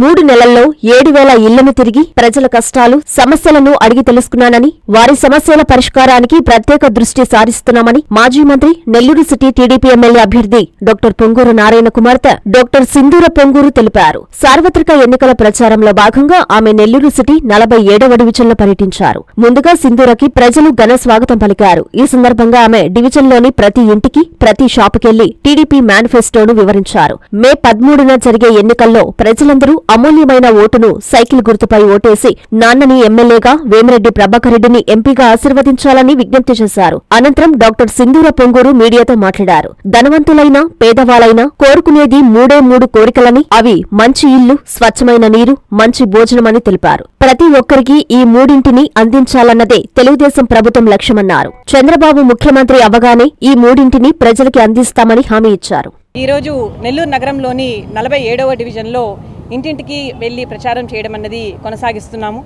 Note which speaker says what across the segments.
Speaker 1: మూడు నెలల్లో ఏడు వేల ఇళ్ళను తిరిగి ప్రజల కష్టాలు సమస్యలను అడిగి తెలుసుకున్నానని వారి సమస్యల పరిష్కారానికి ప్రత్యేక దృష్టి సారిస్తున్నామని మాజీ మంత్రి నెల్లూరు సిటీ టీడీపీ ఎమ్మెల్యే అభ్యర్థి డాక్టర్ పొంగూరు నారాయణ కుమార్తె డాక్టర్ సింధూర పొంగూరు తెలిపారు. సార్వత్రిక ఎన్నికల ప్రచారంలో భాగంగా ఆమె నెల్లూరు సిటీ నలభై ఏడవ డివిజన్లో పర్యటించారు. ముందుగా సింధూరకి ప్రజలు ఘన స్వాగతం పలికారు. ఈ సందర్భంగా ఆమె డివిజన్లోని ప్రతి ఇంటికి ప్రతి షాపుకెళ్ళి టీడీపీ మేనిఫెస్టోను వివరించారు. మే పదమూడున జరిగే ఎన్నికల్లో ప్రజలందరూ అమూల్యమైన ఓటును సైకిల్ గుర్తుపై ఓటేసి నాన్నని ఎమ్మెల్యేగా వేమిరెడ్డి ప్రభాకరెడ్డిని ఎంపీగా ఆశీర్వదించాలని విజ్ఞప్తి చేశారు. అనంతరం డాక్టర్ సింధూర పొంగూరు మీడియాతో మాట్లాడారు. ధనవంతులైనా పేదవాళ్ళైనా కోరుకునేది మూడే మూడు కోరికలని అవి మంచి ఇల్లు స్వచ్ఛమైన నీరు మంచి భోజనమని తెలిపారు. ప్రతి ఒక్కరికి ఈ మూడింటిని అందించాలన్నదే తెలుగుదేశం ప్రభుత్వం లక్ష్యమన్నారు. చంద్రబాబు ముఖ్యమంత్రి అవగానే ఈ మూడింటిని ప్రజలకి అందిస్తామని హామీ ఇచ్చారు.
Speaker 2: ఈరోజు నెల్లూరు నగరంలోని నలభై ఏడవ డివిజన్లో ఇంటింటికి వెళ్ళి ప్రచారం చేయడం అన్నది కొనసాగిస్తున్నాము.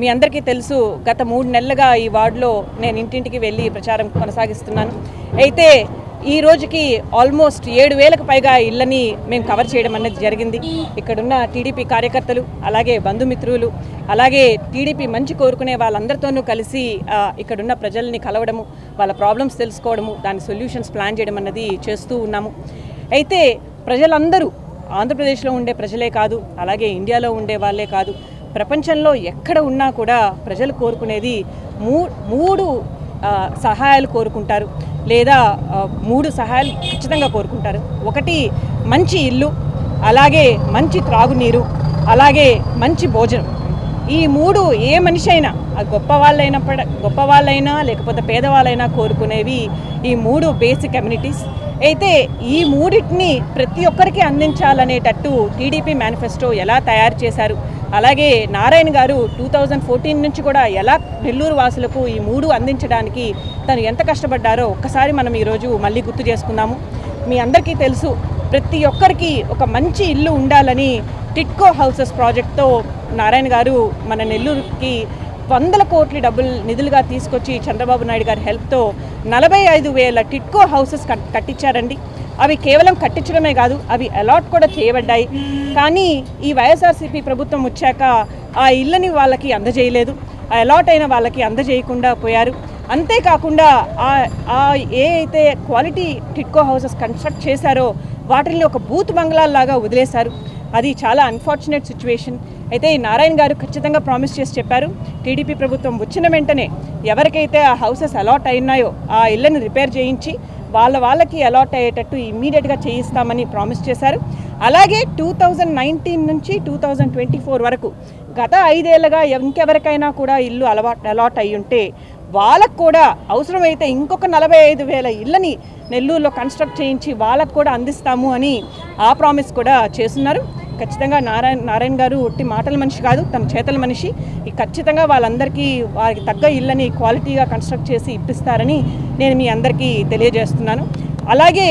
Speaker 2: మీ అందరికీ తెలుసు గత మూడు నెలలుగా ఈ వార్డులో నేను ఇంటింటికి వెళ్ళి ప్రచారం కొనసాగిస్తున్నాను. అయితే ఈ రోజుకి ఆల్మోస్ట్ ఏడు వేలకు పైగా ఇళ్ళని మేము కవర్ చేయడం అనేది జరిగింది. ఇక్కడున్న టీడీపీ కార్యకర్తలు అలాగే బంధుమిత్రులు అలాగే టీడీపీ మంచి కోరుకునే వాళ్ళందరితోనూ కలిసి ఇక్కడున్న ప్రజల్ని కలవడము వాళ్ళ ప్రాబ్లమ్స్ తెలుసుకోవడము దాని సొల్యూషన్స్ ప్లాన్ చేయడం అన్నది చేస్తూ ఉన్నాము. అయితే ప్రజలందరూ ఆంధ్రప్రదేశ్లో ఉండే ప్రజలే కాదు అలాగే ఇండియాలో ఉండే వాళ్ళే కాదు. ప్రపంచంలో ఎక్కడ ఉన్నా కూడా ప్రజలు కోరుకునేది మూ మూడు సహాయాలు కోరుకుంటారు. లేదా మూడు సహాయాలు ఖచ్చితంగా కోరుకుంటారు. ఒకటి మంచి ఇల్లు అలాగే మంచి త్రాగునీరు అలాగే మంచి భోజనం. ఈ మూడు ఏ మనిషి అయినా అది గొప్ప వాళ్ళైనప్పటి గొప్ప వాళ్ళైనా లేకపోతే పేదవాళ్ళైనా కోరుకునేవి ఈ మూడు బేసిక్ కమ్యూనిటీస్ అయితే ఈ మూడింటిని ప్రతి ఒక్కరికి అందించాలనేటట్టు టీడీపీ మేనిఫెస్టో ఎలా తయారు చేశారు? అలాగే నారాయణ గారు టూ థౌజండ్ ఫోర్టీన్ నుంచి కూడా ఎలా నెల్లూరు వాసులకు ఈ మూడు అందించడానికి తను ఎంత కష్టపడ్డారో ఒక్కసారి మనం ఈరోజు మళ్ళీ గుర్తు చేసుకుందాము. మీ అందరికీ తెలుసు ప్రతి ఒక్కరికి ఒక మంచి ఇల్లు ఉండాలని టిట్కో హౌసెస్ ప్రాజెక్ట్తో నారాయణ గారు మన నెల్లూరుకి వందల కోట్ల డబ్బులు నిధులుగా తీసుకొచ్చి చంద్రబాబు నాయుడు గారి హెల్ప్తో నలభై ఐదు వేల టిట్కో హౌసెస్ కట్ కట్టించారండి. అవి కేవలం కట్టించడమే కాదు అవి అలాట్ కూడా చేయబడ్డాయి. కానీ ఈ వైఎస్ఆర్సీపీ ప్రభుత్వం వచ్చాక ఆ ఇళ్ళని వాళ్ళకి అందజేయలేదు. ఆ అలాట్ అయిన వాళ్ళకి అందజేయకుండా పోయారు. అంతేకాకుండా ఆ- ఆ ఏ అయితే క్వాలిటీ టిట్కో హౌసెస్ కన్స్ట్రక్ట్ చేశారో వాటిని ఒక బూత్ బంగ్లాల్లాగా వదిలేశారు. అది చాలా అన్ఫార్చునేట్ సిచ్యువేషన్ అయితే ఈ నారాయణ గారు ఖచ్చితంగా ప్రామిస్ చేసి చెప్పారు. టీడీపీ ప్రభుత్వం వచ్చిన వెంటనే ఎవరికైతే ఆ హౌసెస్ అలాట్ అయినాయో ఆ ఇళ్ళను రిపేర్ చేయించి వాళ్ళ వాళ్ళకి అలాట్ అయ్యేటట్టు ఇమ్మీడియట్గా చేయిస్తామని ప్రామిస్ చేశారు. అలాగే టూ థౌజండ్ నైన్టీన్ నుంచి టూ థౌజండ్ ట్వంటీ ఫోర్ వరకు గత ఐదేళ్ళుగా ఇంకెవరికైనా కూడా ఇల్లు అలవాట్ అలాట్ అయి ఉంటే వాళ్ళకు కూడా అవసరమైతే ఇంకొక నలభై ఐదు వేల ఇళ్ళని నెల్లూరులో కన్స్ట్రక్ట్ చేయించి వాళ్ళకు కూడా అందిస్తాము అని ఆ ప్రామిస్ కూడా చేస్తున్నారు. ఖచ్చితంగా నారాయణ నారాయణ గారు ఒట్టి మాటల మనిషి కాదు తన చేతల మనిషి. ఈ ఖచ్చితంగా వాళ్ళందరికీ వారికి తగ్గ ఇళ్ళని క్వాలిటీగా కన్స్ట్రక్ట్ చేసి ఇప్పిస్తారని నేను మీ అందరికీ తెలియజేస్తున్నాను. అలాగే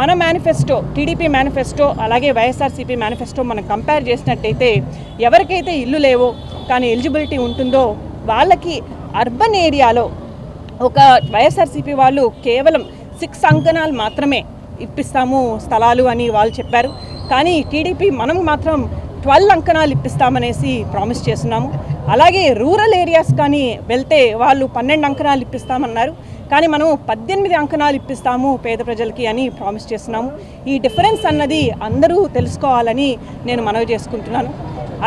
Speaker 2: మన మేనిఫెస్టో టీడీపీ మేనిఫెస్టో అలాగే వైఎస్ఆర్సీపీ మేనిఫెస్టో మనం కంపేర్ చేసినట్టయితే ఎవరికైతే ఇల్లు లేవో కానీ ఎలిజిబిలిటీ ఉంటుందో వాళ్ళకి అర్బన్ ఏరియాలో ఒక వైఎస్ఆర్సీపీ వాళ్ళు కేవలం సిక్స్ అంకణాలు మాత్రమే ఇప్పిస్తాము స్థలాలు అని వాళ్ళు చెప్పారు. కానీ టీడీపీ మనం మాత్రం ట్వెల్వ్ అంకణాలు ఇప్పిస్తామనేసి ప్రామిస్ చేస్తున్నాము. అలాగే రూరల్ ఏరియాస్ కానీ వెళ్తే వాళ్ళు పన్నెండు అంకణాలు ఇప్పిస్తామన్నారు. కానీ మనం పద్దెనిమిది అంకణాలు ఇప్పిస్తాము పేద ప్రజలకి అని ప్రామిస్ చేస్తున్నాము. ఈ డిఫరెన్స్ అన్నది అందరూ తెలుసుకోవాలని నేను మనవి చేసుకుంటున్నాను.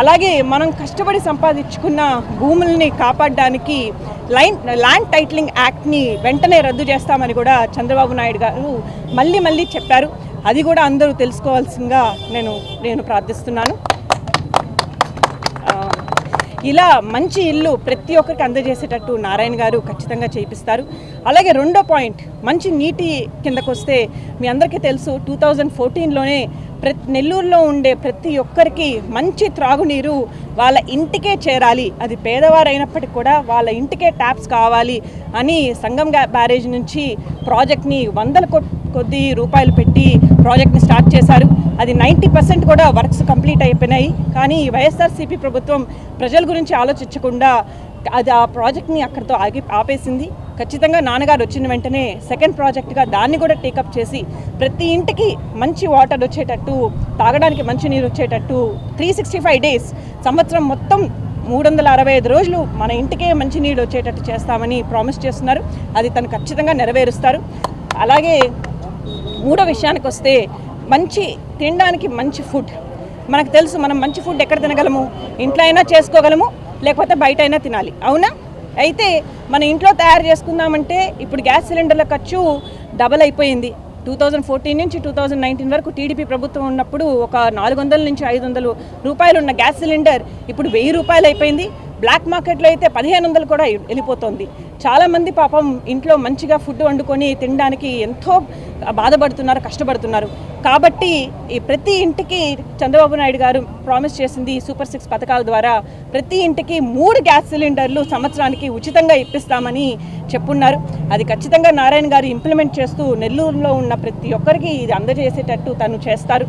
Speaker 2: అలాగే మనం కష్టపడి సంపాదించుకున్న భూముల్ని కాపాడడానికి లైన్ ల్యాండ్ టైటిలింగ్ యాక్ట్ని వెంటనే రద్దు చేస్తామని కూడా చంద్రబాబు నాయుడు గారు మళ్ళీ మళ్ళీ చెప్పారు. అది కూడా అందరూ తెలుసుకోవాల్సిందిగా నేను నేను ప్రార్థిస్తున్నాను. ఇలా మంచి ఇల్లు ప్రతి ఒక్కరికి అందజేసేటట్టు నారాయణ గారు ఖచ్చితంగా చేయిస్తారు అలాగే రెండో పాయింట్ మంచి నీటి కిందకు వస్తే మీ అందరికీ తెలుసు టూ థౌజండ్ ఫోర్టీన్లోనే ప్రతి నెల్లూరులో ఉండే ప్రతి ఒక్కరికి మంచి త్రాగునీరు వాళ్ళ ఇంటికే చేరాలి. అది పేదవారైనప్పటికీ కూడా వాళ్ళ ఇంటికే ట్యాప్స్ కావాలి అని సంగం బ్యారేజ్ నుంచి ప్రాజెక్ట్ని వందల కొ- కొద్ది రూపాయలు పెట్టి ప్రాజెక్ట్ని స్టార్ట్ చేశారు. అది నైంటీ పర్సెంట్ కూడా వర్క్స్ కంప్లీట్ అయిపోయినాయి. కానీ వైఎస్ఆర్సీపీ ప్రభుత్వం ప్రజల గురించి ఆలోచించకుండా అది ఆ ప్రాజెక్ట్ని అక్కడితో ఆగి ఆపేసింది. ఖచ్చితంగా నాన్నగారు వచ్చిన వెంటనే సెకండ్ ప్రాజెక్ట్గా దాన్ని కూడా టేకప్ చేసి ప్రతి ఇంటికి మంచి వాటర్ వచ్చేటట్టు తాగడానికి మంచి నీరు వచ్చేటట్టు త్రీ సిక్స్టీ ఫైవ్ డేస్ సంవత్సరం మొత్తం మూడు వందల అరవై ఐదు రోజులు మన ఇంటికే మంచి నీళ్ళు వచ్చేటట్టు చేస్తామని ప్రామిస్ చేస్తున్నారు. అది తను ఖచ్చితంగా నెరవేరుస్తారు. అలాగే మూడో విషయానికి వస్తే మంచి తినడానికి మంచి ఫుడ్ మనకు తెలుసు మనం మంచి ఫుడ్ ఎక్కడ తినగలము? ఇంట్లో అయినా చేసుకోగలము? లేకపోతే బయట అయినా తినాలి. అవునా? అయితే మన ఇంట్లో తయారు చేసుకుందామంటే ఇప్పుడు గ్యాస్ సిలిండర్ల ఖర్చు డబల్ అయిపోయింది. టూ థౌజండ్ ఫోర్టీన్ నుంచి టూ థౌజండ్ నైన్టీన్ వరకు టీడీపీ ప్రభుత్వం ఉన్నప్పుడు ఒక నాలుగు వందల నుంచి ఐదు వందలు రూపాయలు ఉన్న గ్యాస్ సిలిండర్ ఇప్పుడు వెయ్యి రూపాయలు అయిపోయింది. బ్లాక్ మార్కెట్లో అయితే పదిహేను వందలు కూడా వెళ్ళిపోతుంది. చాలామంది పాపం ఇంట్లో మంచిగా ఫుడ్ వండుకొని తినడానికి ఎంతో బాధపడుతున్నారు కష్టపడుతున్నారు. కాబట్టి ఈ ప్రతి ఇంటికి చంద్రబాబు నాయుడు గారు ప్రామిస్ చేసింది సూపర్ సిక్స్ పథకాల ద్వారా ప్రతి ఇంటికి మూడు గ్యాస్ సిలిండర్లు సంవత్సరానికి ఉచితంగా ఇప్పిస్తామని చెప్పున్నారు. అది ఖచ్చితంగా నారాయణ గారు ఇంప్లిమెంట్ చేస్తూ నెల్లూరులో ఉన్న ప్రతి ఒక్కరికి ఇది అందజేసేటట్టు తను చేస్తారు.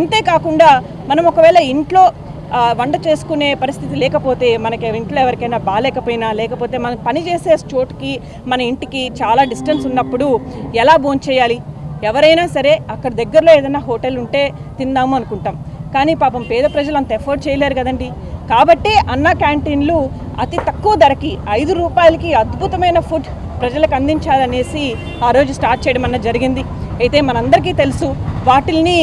Speaker 2: ఇంతే కాకుండా మనం ఒకవేళ ఇంట్లో వంట చేసుకునే పరిస్థితి లేకపోతే మనకి ఇంట్లో ఎవరికైనా బాగాలేకపోయినా లేకపోతే మనం పని చేసే చోటుకి మన ఇంటికి చాలా డిస్టెన్స్ ఉన్నప్పుడు ఎలా భోంచేయాలి ఎవరైనా సరే అక్కడ దగ్గరలో ఏదైనా హోటల్ ఉంటే తిందాము అనుకుంటాం. కానీ పాపం పేద ప్రజలు అంత ఎఫోర్డ్ చేయలేరు కదండి. కాబట్టి అన్న క్యాంటీన్లు అతి తక్కువ ధరకి ఐదు రూపాయలకి అద్భుతమైన ఫుడ్ ప్రజలకు అందించాలనేసి ఆ రోజు స్టార్ట్ చేయడం అన్న జరిగింది. అయితే మనందరికీ తెలుసు వాటిల్ని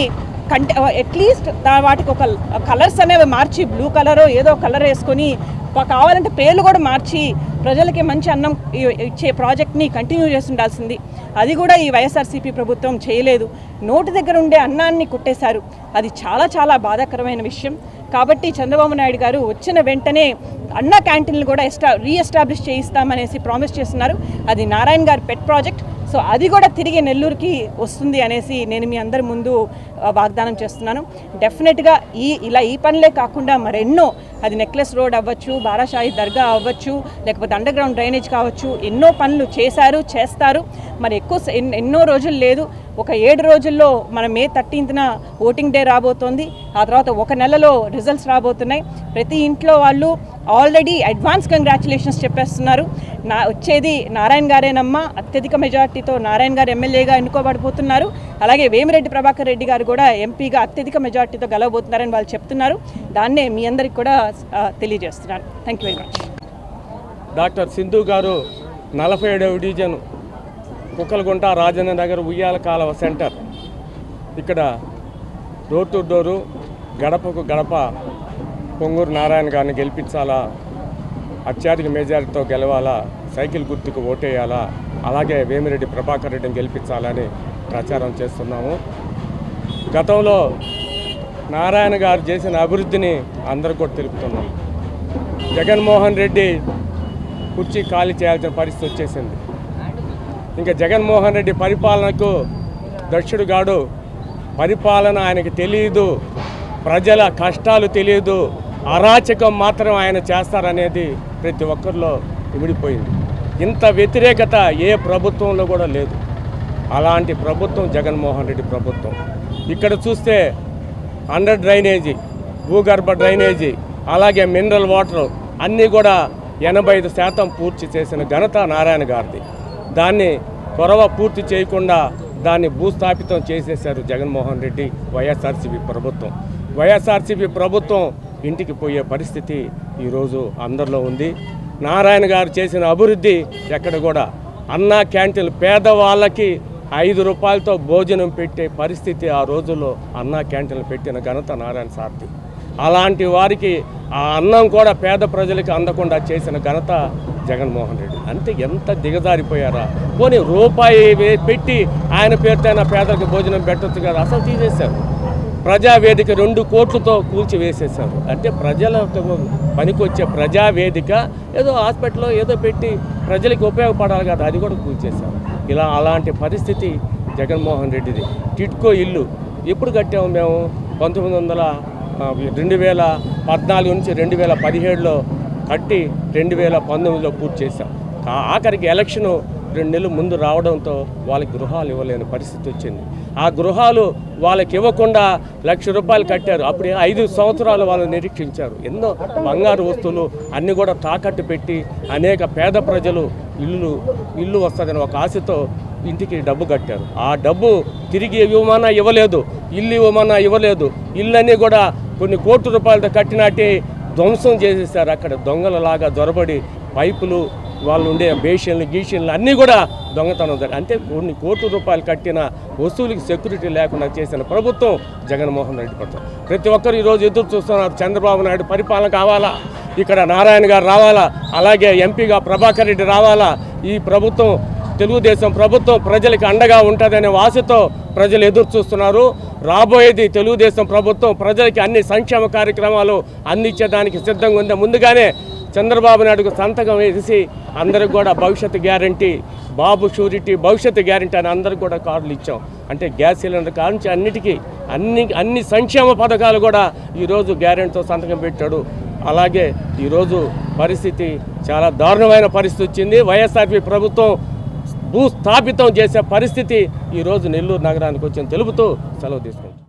Speaker 2: కంటే అట్లీస్ట్ వాటికి ఒక కలర్స్ అనేవి మార్చి బ్లూ కలర్ ఏదో కలర్ వేసుకొని కావాలంటే పేర్లు కూడా మార్చి ప్రజలకి మంచి అన్నం ఇచ్చే ప్రాజెక్ట్ని కంటిన్యూ చేస్తుండాల్సింది. అది కూడా ఈ వైఎస్ఆర్సీపీ ప్రభుత్వం చేయలేదు. నోటి దగ్గర ఉండే అన్నాన్ని కుట్టేశారు. అది చాలా చాలా బాధాకరమైన విషయం. కాబట్టి చంద్రబాబు నాయుడు గారు వచ్చిన వెంటనే అన్న క్యాంటీన్లు కూడా ఎస్టా రీఎస్టాబ్లిష్ చేయిస్తామనేసి ప్రామిస్ చేస్తున్నారు. అది నారాయణ గారి పెట్ ప్రాజెక్ట్ సో అది కూడా తిరిగి నెల్లూరుకి వస్తుంది అనేసి నేను మీ అందరి ముందు వాగ్దానం చేస్తున్నాను. డెఫినెట్గా ఈ ఇలా ఈ పనులే కాకుండా మరెన్నో అది నెక్లెస్ రోడ్ అవ్వచ్చు బారాషాహి దర్గా అవ్వచ్చు లేకపోతే అండర్ గ్రౌండ్ డ్రైనేజ్ కావచ్చు ఎన్నో పనులు చేశారు చేస్తారు. మరి ఎక్కువ ఎన్నో రోజులు లేదు. ఒక ఏడు రోజుల్లో మన మే థర్టీన్త్న ఓటింగ్ డే రాబోతోంది. ఆ తర్వాత ఒక నెలలో రిజల్ట్స్ రాబోతున్నాయి. ప్రతి ఇంట్లో వాళ్ళు ఆల్రెడీ అడ్వాన్స్ కంగ్రాచులేషన్స్ చెప్పేస్తున్నారు. నా వచ్చేది నారాయణ గారేనమ్మా. అత్యధిక మెజార్టీతో నారాయణ గారు ఎమ్మెల్యేగా ఎన్నుకోబడిపోతున్నారు. అలాగే వేమిరెడ్డి ప్రభాకర్ రెడ్డి గారు కూడా ఎంపీగా అత్యధిక మెజార్టీతో గెలవబోతున్నారని వాళ్ళు చెప్తున్నారు. దాన్నే మీ అందరికి కూడా ఆ, తెలియజేస్తున్నాను. Thank you very much
Speaker 3: doctor Sindhu గారు నలభై ఏడవ డివిజన్ కుక్కలగుంట రాజేంద్ర నగర్ ఉయ్యాల కాలవ సెంటర్. ఇక్కడ డోర్ టు డోరు గడపకు గడప పొంగూరు నారాయణ గారిని గెలిపించాలా? అత్యధిక మెజారిటీతో గెలవాలా? సైకిల్ గుర్తుకు ఓటేయాలా? అలాగే వేమిరెడ్డి ప్రభాకర్ రెడ్డిని గెలిపించాలని ప్రచారం చేస్తున్నాము. గతంలో నారాయణ గారు చేసిన అభివృద్ధిని అందరూ కూడా తెలుపుతున్నాం. జగన్మోహన్ రెడ్డి కుర్చీ ఖాళీ చేయాల్సిన పరిస్థితి వచ్చేసింది. ఇంకా జగన్మోహన్ రెడ్డి పరిపాలనకు దక్షుడు గాడు పరిపాలన ఆయనకి తెలియదు ప్రజల కష్టాలు తెలియదు అరాచకం మాత్రం ఆయన చేస్తారనేది ప్రతి ఒక్కరిలో ఇమిడిపోయింది. ఇంత వ్యతిరేకత ఏ ప్రభుత్వంలో కూడా లేదు. అలాంటి ప్రభుత్వం జగన్మోహన్ రెడ్డి ప్రభుత్వం. ఇక్కడ చూస్తే అండర్ డ్రైనేజీ భూగర్భ డ్రైనేజీ అలాగే మినరల్ వాటర్ అన్నీ కూడా ఎనభై ఐదు శాతం పూర్తి చేసిన ఘనత నారాయణ గారిది. దాన్ని కొరవ పూర్తి చేయకుండా దాన్ని భూస్థాపితం చేసేశారు జగన్మోహన్ రెడ్డి వైఎస్ఆర్సీపీ ప్రభుత్వం. వైఎస్ఆర్సీపీ ప్రభుత్వం ఇంటికి పోయే పరిస్థితి ఈరోజు అందరిలో ఉంది. నారాయణ గారు చేసిన అభివృద్ధి ఎక్కడ కూడా అన్నా క్యాంటీన్లు పేదవాళ్ళకి ఐదు రూపాయలతో భోజనం పెట్టే పరిస్థితి ఆ రోజుల్లో అన్నా క్యాంటీన్లు పెట్టిన ఘనత నారాయణ సార్ది. అలాంటి వారికి ఆ అన్నం కూడా పేద ప్రజలకి అందకుండా చేసిన ఘనత జగన్మోహన్ రెడ్డి. అంటే ఎంత దిగజారిపోయారా? పోనీ రూపాయి పెట్టి ఆయన పేరుతైనా పేదలకు భోజనం పెట్టొచ్చు కదా అసలు తీసేశారు. ప్రజావేదిక రెండు కోట్లతో కూల్చివేసేశారు అంటే ప్రజల పనికొచ్చే ప్రజావేదిక ఏదో హాస్పిటల్లో ఏదో పెట్టి ప్రజలకు ఉపయోగపడాలి కదా అది కూడా కూల్చేశారు. ఇలా అలాంటి పరిస్థితి జగన్మోహన్ రెడ్డిది. టిట్కో ఇల్లు ఎప్పుడు కట్టాము మేము? పంతొమ్మిది వందల రెండు వేల పద్నాలుగు నుంచి రెండు వేల పదిహేడులో కట్టి రెండు వేల పంతొమ్మిదిలో పూర్తి చేశాం. ఆఖరికి ఎలక్షను రెండు నెలలు ముందు రావడంతో వాళ్ళకి గృహాలు ఇవ్వలేని పరిస్థితి వచ్చింది. ఆ గృహాలు వాళ్ళకి ఇవ్వకుండా లక్ష రూపాయలు కట్టారు. అప్పుడు ఐదు సంవత్సరాలు వాళ్ళు నిరీక్షించారు. ఎన్నో బంగారు వస్తువులు అన్నీ కూడా తాకట్టు పెట్టి అనేక పేద ప్రజలు ఇల్లు ఇల్లు వస్తుందని ఒక ఆశతో ఇంటికి డబ్బు కట్టారు. ఆ డబ్బు తిరిగి ఇవ్వమన్నా ఇవ్వలేదు ఇల్లు ఇవ్వమన్నా ఇవ్వలేదు ఇల్లన్నీ కూడా కొన్ని కోట్ల రూపాయలతో కట్టినట్టే ధ్వంసం చేసేసారు. అక్కడ దొంగలలాగా జొరబడి పైపులు వాళ్ళు ఉండే బేషన్లు గీషన్లు అన్నీ కూడా దొంగతనం జరిగింది అంటే కొన్ని కోట్ల రూపాయలు కట్టిన వస్తువులకి సెక్యూరిటీ లేకుండా చేసిన ప్రభుత్వం జగన్మోహన్ రెడ్డి ప్రభుత్వం ప్రతి ఒక్కరు ఈరోజు ఎదురు చూస్తున్నారు చంద్రబాబు నాయుడు పరిపాలన కావాలా? ఇక్కడ నారాయణ గారు రావాలా? అలాగే ఎంపీగా ప్రభాకర్ రెడ్డి రావాలా? ఈ ప్రభుత్వం తెలుగుదేశం ప్రభుత్వం ప్రజలకు అండగా ఉంటుందనే ఆశతో ప్రజలు ఎదురు చూస్తున్నారు. రాబోయేది తెలుగుదేశం ప్రభుత్వం ప్రజలకి అన్ని సంక్షేమ కార్యక్రమాలు అందించేదానికి సిద్ధంగా ఉంది ముందుగానే చంద్రబాబు నాయుడుకు సంతకం వేసి అందరికి కూడా భవిష్యత్తు గ్యారంటీ బాబు షూరిటీ భవిష్యత్తు గ్యారంటీ అని అందరికి కూడా కార్డులు ఇచ్చాం. అంటే గ్యాస్ సిలిండర్ కాంచి అన్నిటికీ అన్ని అన్ని సంక్షేమ పథకాలు కూడా ఈరోజు గ్యారెంటీతో సంతకం పెట్టాడు. అలాగే ఈరోజు పరిస్థితి చాలా దారుణమైన పరిస్థితి వచ్చింది. వైఎస్ఆర్పి ప్రభుత్వం భూస్థాపితం చేసే పరిస్థితి ఈరోజు నెల్లూరు నగరానికి వచ్చింది. తెలుపుతూ సెలవు తీసుకుంటాం